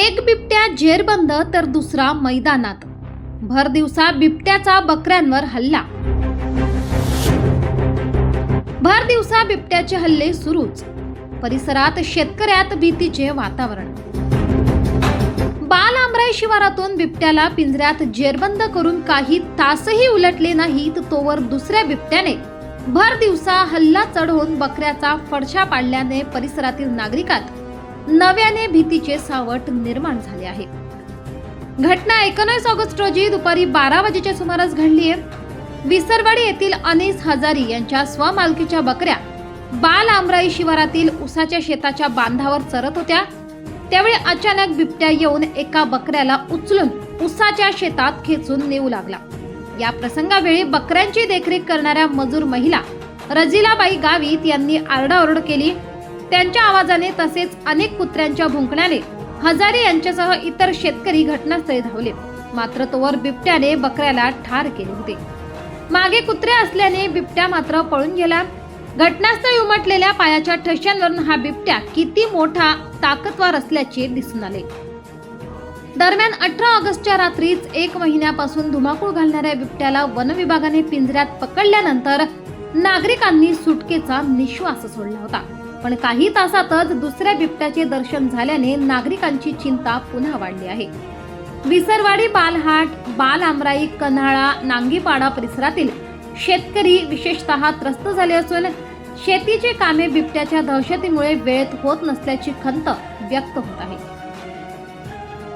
एक बिबट्या जेरबंद तर दुसरा मैदानात. भर दिवसा बिबट्याचा बकऱ्यांवर हल्ला. भर दिवसा बिबट्याचे हल्ले सुरूच. परिसरात शेतकऱ्यात भीतीचे वातावरण. बाल आमराई शिवारातून बिबट्याला पिंजऱ्यात जेरबंद करून काही तासही उलटले नाहीत तोवर दुसऱ्या बिबट्याने भर दिवसा हल्ला चढवून बकऱ्याचा फडशा पाडल्याने परिसरातील नागरिकात नव्याने भीतीचे सावट निर्माण झाले आहे. घटना एकोणीस ऑगस्ट रोजी दुपारी बारा वाजेच्या सुमारास घडली आहे. विसरवाडी येथील अनिस हजारी यांच्या स्वमालकीच्या बकऱ्या बाल आमराई शिवारातील उसाच्या शेताच्या बांधावर चरत होत्या. त्यावेळी अचानक बिबट्या येऊन एका बकऱ्याला उचलून उसाच्या शेतात खेचून नेऊ लागला. या प्रसंगावेळी बकऱ्यांची देखरेख करणाऱ्या मजूर महिला रजिलाबाई गावित यांनी आरडाओरड केली. त्यांच्या आवाजाने तसेच अनेक कुत्र्यांच्या भुंकण्याने हजारे यांच्यासह इतर शेतकरी घटनास्थळी धावले. मात्र तोवर बिबट्याने बकऱ्याला ठार केले होते. मागे कुत्रे असल्याने बिबट्या मात्र पळून गेला. घटनास्थळी उमटलेल्या पायाच्या ठश्यांवरून हा बिबट्या किती मोठा ताकदवार असल्याचे दिसून आले. दरम्यान अठरा ऑगस्टच्या रात्रीच एक महिन्यापासून धुमाकूळ घालणाऱ्या बिबट्याला वन विभागाने पिंजऱ्यात पकडल्यानंतर नागरिकांनी सुटकेचा निश्वास सोडला होता. पण काही तासातच दुसऱ्या बिबट्याचे दर्शन झाल्याने नागरिकांची चिंता पुन्हा वाढली आहे. विसरवाडी बालहाट बाल आमराई कन्हाळा नांगीपाडा परिसरातील शेतकरी विशेषतः त्रस्त झाले असून शेतीचे कामे बिबट्याच्या दहशतीमुळे वेळेत होत नसल्याची खंत व्यक्त होत आहे.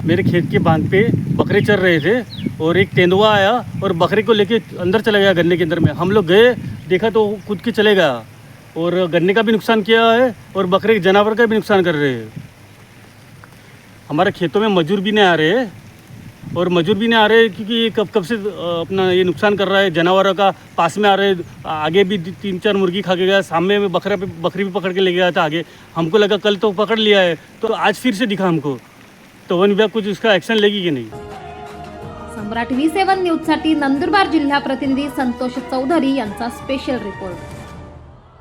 मेरे खेत के बांध पे बकरे चर रहे थे और एक तेंदुआ आया और बकरे को लेके अंदर चला गया गन्ने के अंदर में। हम लोग गए देखा तो खुद के चले गया। और गन्ने का भी नुकसान किया है और बकरे जानवर का भी नुकसान कर रहे हैं। हमारे खेतों में मजदूर भी नहीं आ रहे हैं। और मजदूर भी नहीं आ रहे क्योंकि ये कब कब से अपना ये नुकसान कर रहा है। जानवरों का पास में आ रहे आगे भी तीन चार मुर्गी खा के गया सामने में बकरा पे बकरी भी पकड़ के ले गया था आगे। हमको लगा कल तो पकड़ लिया है तो आज फिर से दिखा हमको। तो वन विभाग कुछ उसका एक्शन लेगी कि नहीं? सम्राट व्ही सेवन न्यूजसाठी नंदुरबार जिल्हा प्रतिनिधी संतोष चौधरी यांचा स्पेशल रिपोर्ट